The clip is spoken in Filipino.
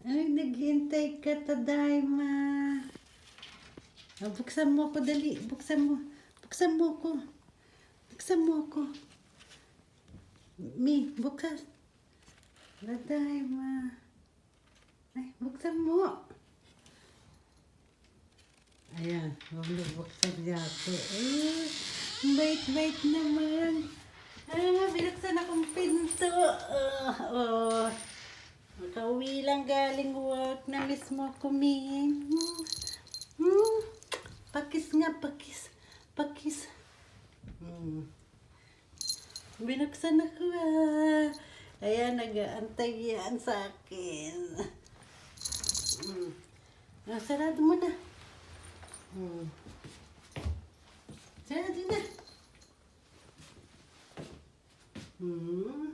Ay, naghihintay ka, Tadayma. Ah, buksan mo ako, dali. Buksan mo. Buksan mo ako. Buksan mo ako. Mi, bukas. Tadayma. Ay, buksan mo. Ayan, buksan niya ako. Eh, bait-bait naman. Makauwi lang galing work na mismo ako, Min. Hmm. Hmm. Pakis nga, pakis. Pakis. Hmm. Binuksan ako ah. Ayan, nag-aantay yan sa akin. Hmm. Ah, sarado mo na. Hmm. Sarado na. Hmm.